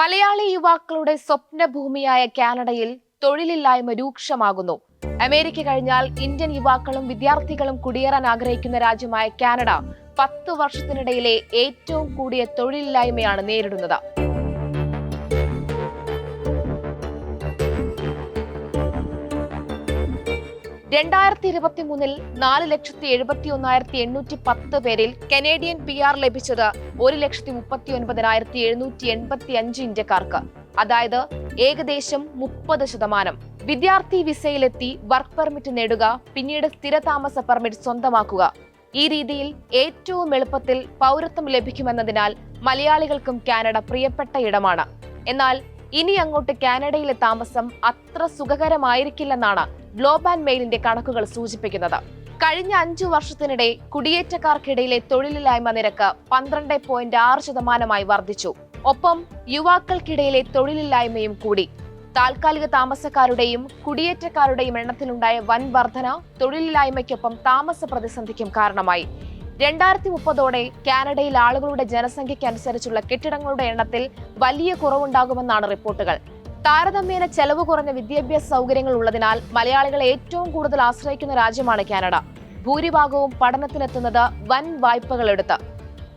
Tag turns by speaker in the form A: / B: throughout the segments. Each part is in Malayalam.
A: മലയാളി യുവാക്കളുടെ സ്വപ്നഭൂമിയായ കാനഡയിൽ തൊഴിലില്ലായ്മ രൂക്ഷമാകുന്നു. അമേരിക്ക കഴിഞ്ഞാൽ ഇന്ത്യൻ യുവാക്കളും വിദ്യാർത്ഥികളും കുടിയേറാൻ ആഗ്രഹിക്കുന്ന രാജ്യമായ കാനഡ പത്ത് വർഷത്തിനിടയിലെ ഏറ്റവും കൂടിയ തൊഴിലില്ലായ്മയാണ് നേരിടുന്നത്. രണ്ടായിരത്തി ഇരുപത്തി മൂന്നിൽ നാല് ലക്ഷത്തി എഴുപത്തി ഒന്നായിരത്തി എണ്ണൂറ്റി പത്ത് പേരിൽ കനേഡിയൻ പി ആർ ലഭിച്ചത് ഒരു ലക്ഷത്തി മുപ്പത്തി ഒൻപതിനായിരത്തി എഴുന്നൂറ്റി എൺപത്തി അഞ്ച് ഇന്ത്യക്കാർക്ക്. അതായത് ഏകദേശം മുപ്പത് ശതമാനം. വിദ്യാർത്ഥി വിസയിലെത്തി വർക്ക് പെർമിറ്റ് നേടുക പിന്നീട് സ്ഥിരതാമസ പെർമിറ്റ് സ്വന്തമാക്കുക. ഈ രീതിയിൽ ഏറ്റവും എളുപ്പത്തിൽ പൗരത്വം ലഭിക്കുമെന്നതിനാൽ മലയാളികൾക്കും കാനഡ പ്രിയപ്പെട്ട ഇടമാണ്. എന്നാൽ ഇനി അങ്ങോട്ട് കാനഡയിലെ താമസം അത്ര സുഖകരമായിരിക്കില്ലെന്നാണ് ഗ്ലോബ് ആൻഡ് മെയിലിന്റെ കണക്കുകൾ സൂചിപ്പിക്കുന്നത്. കഴിഞ്ഞ അഞ്ചു വർഷത്തിനിടെ കുടിയേറ്റക്കാർക്കിടയിലെ തൊഴിലില്ലായ്മ നിരക്ക് പന്ത്രണ്ട് പോയിന്റ് ആറ് ശതമാനമായി വർദ്ധിച്ചു. ഒപ്പം യുവാക്കൾക്കിടയിലെ തൊഴിലില്ലായ്മയും കൂടി. താൽക്കാലിക താമസക്കാരുടെയും കുടിയേറ്റക്കാരുടെയും എണ്ണത്തിലുണ്ടായ വൻ വർധന തൊഴിലില്ലായ്മയ്ക്കൊപ്പം താമസ പ്രതിസന്ധിക്കും കാരണമായി. രണ്ടായിരത്തി മുപ്പതോടെ കാനഡയിൽ ആളുകളുടെ ജനസംഖ്യയ്ക്കനുസരിച്ചുള്ള കെട്ടിടങ്ങളുടെ എണ്ണത്തിൽ വലിയ കുറവുണ്ടാകുമെന്നാണ് റിപ്പോർട്ടുകൾ. താരതമ്യേന ചെലവ് കുറഞ്ഞ വിദ്യാഭ്യാസ സൗകര്യങ്ങൾ ഉള്ളതിനാൽ മലയാളികൾ ഏറ്റവും കൂടുതൽ ആശ്രയിക്കുന്ന രാജ്യമാണ് കാനഡ. ഭൂരിഭാഗവും പഠനത്തിനെത്തുന്നത് വൻ വായ്പകൾ എടുത്ത്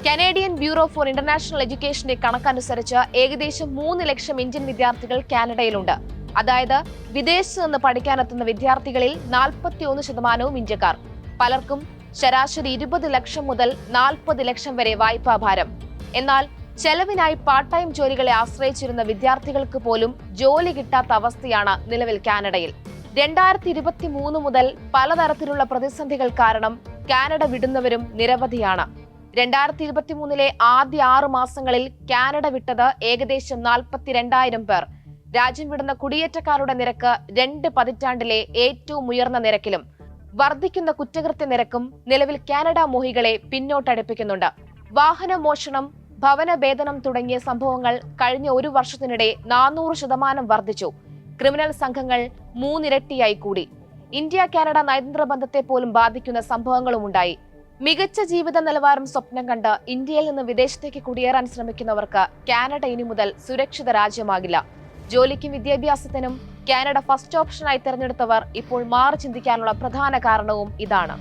A: കനേഡിയൻ ബ്യൂറോ ഫോർ ഇന്റർനാഷണൽ എഡ്യൂക്കേഷന്റെ കണക്കനുസരിച്ച് ഏകദേശം മൂന്ന് ലക്ഷം ഇന്ത്യൻ വിദ്യാർത്ഥികൾ കാനഡയിലുണ്ട്. അതായത് വിദേശത്ത് നിന്ന് പഠിക്കാനെത്തുന്ന വിദ്യാർത്ഥികളിൽ നാൽപ്പത്തിയൊന്ന് ശതമാനവും ഇന്ത്യക്കാർ. പലർക്കും ശരാശരി ഇരുപത് ലക്ഷം മുതൽ നാൽപ്പത് ലക്ഷം വരെ വായ്പാ ഭാരം. എന്നാൽ ചെലവിനായി പാർട്ട് ടൈം ജോലികളെ ആശ്രയിച്ചിരുന്ന വിദ്യാർത്ഥികൾക്ക് പോലും ജോലി കിട്ടാത്ത അവസ്ഥയാണ് നിലവിൽ കാനഡയിൽ. രണ്ടായിരത്തി ഇരുപത്തി മൂന്ന് മുതൽ പലതരത്തിലുള്ള പ്രതിസന്ധികൾ കാരണം കാനഡ വിടുന്നവരും നിരവധിയാണ്. രണ്ടായിരത്തി ഇരുപത്തി മൂന്നിലെ ആദ്യ ആറു മാസങ്ങളിൽ കാനഡ വിട്ടത് ഏകദേശം നാൽപ്പത്തിരണ്ടായിരം പേർ. രാജ്യം വിടുന്ന കുടിയേറ്റക്കാരുടെ നിരക്ക് രണ്ട് പതിറ്റാണ്ടിലെ ഏറ്റവും ഉയർന്ന നിരക്കിലും വർദ്ധിക്കുന്ന കുറ്റകൃത്യ നിരക്കും നിലവിൽ കാനഡ മോഹികളെ പിന്നോട്ടടുപ്പിക്കുന്നുണ്ട്. വാഹന മോഷണം ഭവന ഭേദനം തുടങ്ങിയ സംഭവങ്ങൾ കഴിഞ്ഞ ഒരു വർഷത്തിനിടെ നാനൂറ് ശതമാനം വർദ്ധിച്ചു. ക്രിമിനൽ സംഘങ്ങൾ മൂന്നിരട്ടിയായി കൂടി. ഇന്ത്യ കാനഡ നയതന്ത്ര ബന്ധത്തെ പോലും ബാധിക്കുന്ന സംഭവങ്ങളും ഉണ്ടായി. മികച്ച ജീവിത നിലവാരം സ്വപ്നം കണ്ട് ഇന്ത്യയിൽ നിന്ന് വിദേശത്തേക്ക് കുടിയേറാൻ ശ്രമിക്കുന്നവർക്ക് കാനഡ ഇനി മുതൽ സുരക്ഷിത രാജ്യമാകില്ല. ജോലിക്കും വിദ്യാഭ്യാസത്തിനും കാനഡ ഫസ്റ്റ് ഓപ്ഷനായി തിരഞ്ഞെടുത്തവർ ഇപ്പോൾ മാറി ചിന്തിക്കാനുള്ള പ്രധാന കാരണവും ഇതാണ്.